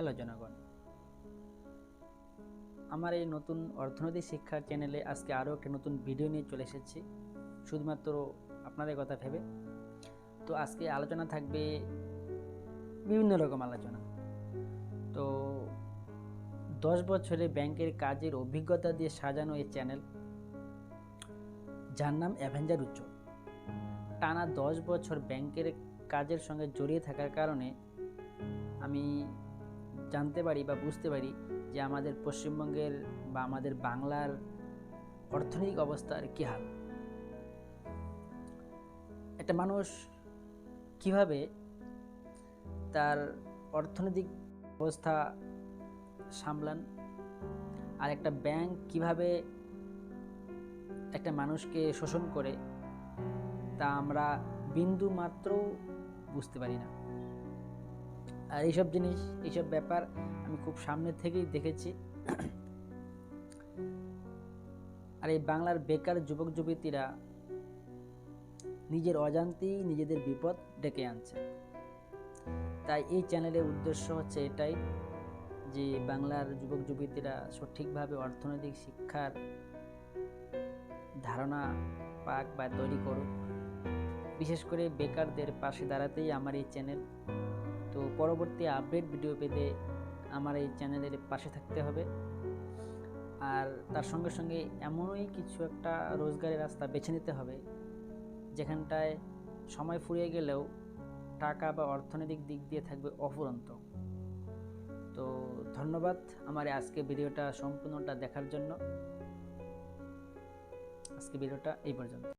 Hello জনগণ। আমার এই নতুন অর্থনৈতিক শিক্ষার চ্যানেলে আজকে আরও একটা নতুন ভিডিও নিয়ে চলে এসেছি। শুধুমাত্র আপনাদের কথা ভেবে। তো আজকে আলোচনা থাকবে বিভিন্ন রকম আলোচনা। তো দশ বছরে ব্যাংকের কাজের অভিজ্ঞতা দিয়ে সাজানো এই চ্যানেল যার নাম অ্যাভেঞ্জার উচ্চ। টানা দশ বছর ব্যাংকের কাজের সঙ্গে জড়িয়ে থাকার কারণে আমি জানতে পারি বা বুঝতে পারি যে আমাদের পশ্চিমবঙ্গের বা আমাদের বাংলার অর্থনৈতিক অবস্থার কী হাল? একটা মানুষ কীভাবে তার অর্থনৈতিক অবস্থা সামলান? আর একটা ব্যাংক কীভাবে একটা মানুষকে শোষণ করে তা আমরা বিন্দু মাত্র বুঝতে পারি না। আর এইসব জিনিস, এইসব ব্যাপার আমি খুব সামনে থেকেই দেখেছি। আর এই বাংলার বেকার যুবক যুবতীরা নিজের অজান্তেই নিজেদের বিপদ ডেকে আনছে। তাই এই চ্যানেলের উদ্দেশ্য হচ্ছে এটাই যে বাংলার যুবক যুবতীরা সঠিকভাবে অর্থনৈতিক শিক্ষার ধারণা পাক বা তৈরি করুক। বিশেষ করে বেকারদের পাশে দাঁড়াতেই আমার এই চ্যানেল তো পরবর্তী আপডেট ভিডিও পেতে আমার এই চ্যানেলের পাশে থাকতে হবে। আর তার সঙ্গে সঙ্গে এমনই কিছু একটা রোজগারের রাস্তা বেছে নিতে হবে, যেখানটায় সময় ফুরিয়ে গেলেও টাকা বা অর্থনৈতিক দিক দিয়ে থাকবে অফুরন্ত। তো ধন্যবাদ আমার আজকে ভিডিওটা সম্পূর্ণটা দেখার জন্য। আজকে ভিডিওটা এই পর্যন্ত।